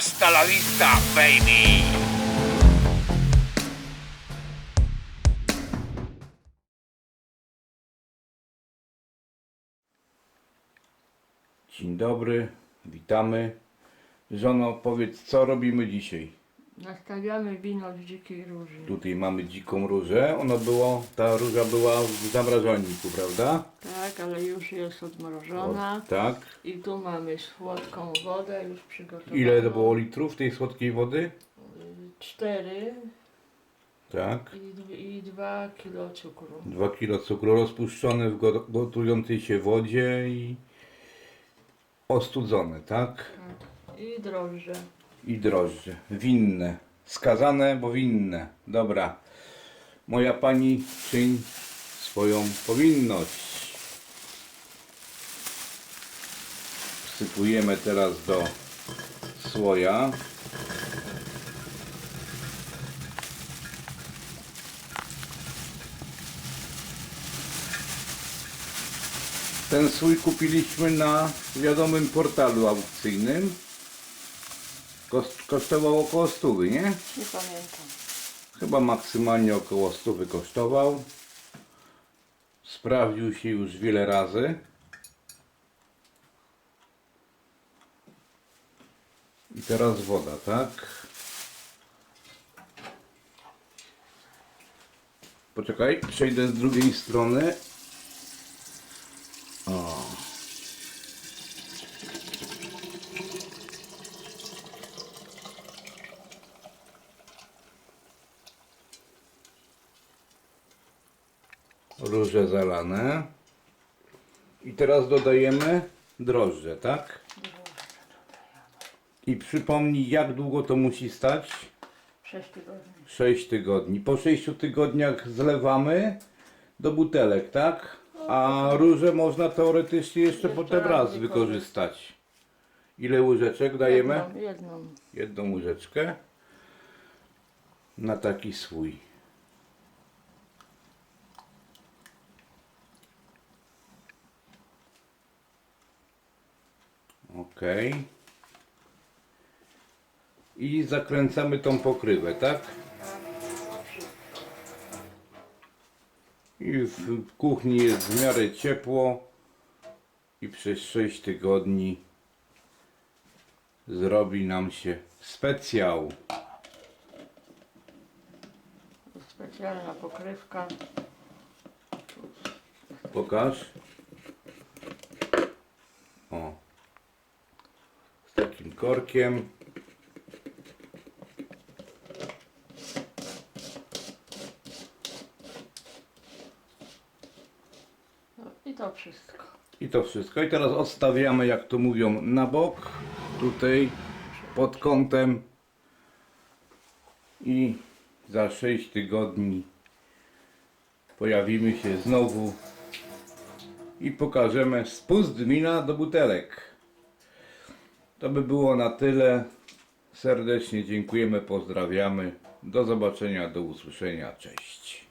Hasta la vista, baby! Dzień dobry, witamy. Żono, powiedz, co robimy dzisiaj? Nastawiamy wino z dzikiej róży. Tutaj mamy dziką różę. Ono było, ta róża była w zamrażalniku, prawda? Tak, ale już jest odmrożona. O, tak. I tu mamy słodką wodę już przygotowaną. Ile to było litrów tej słodkiej wody? Cztery Tak. i, i dwa kilo cukru. 2 kilo cukru rozpuszczone w go- gotującej się wodzie i ostudzone, tak? Tak. I drożdże. I drożdże. Winne. Skazane, bo winne. Dobra. Moja pani czyń swoją powinność. Wsypujemy teraz do słoja. Ten słój kupiliśmy na wiadomym portalu aukcyjnym. Kost, kosztował około 100, nie? Nie pamiętam. Chyba maksymalnie około 100 kosztował. Sprawdził się już wiele razy. I teraz woda, tak? Poczekaj, przejdę z drugiej strony. O. Róże zalane. I teraz dodajemy drożdże, tak? I przypomnij, jak długo to musi stać? Sześć tygodni. 6 tygodni. Po 6 tygodniach zlewamy do butelek, tak? A róże można teoretycznie jeszcze Jeszcze potem raz raz wykorzystać. Ile łyżeczek dajemy? Jedną, jedną. Jedną łyżeczkę na taki słój. Ok. I zakręcamy tą pokrywę, tak? I w kuchni jest w miarę ciepło i przez 6 tygodni zrobi nam się specjał. Specjalna pokrywka. Pokaż. O. Z takim korkiem. No, I to wszystko. I to wszystko. I teraz odstawiamy, jak to mówią, na bok. Tutaj pod kątem. I za 6 tygodni pojawimy się znowu i pokażemy spust wina do butelek. To by było na tyle. Serdecznie dziękujemy, pozdrawiamy. Do zobaczenia, do usłyszenia. Cześć.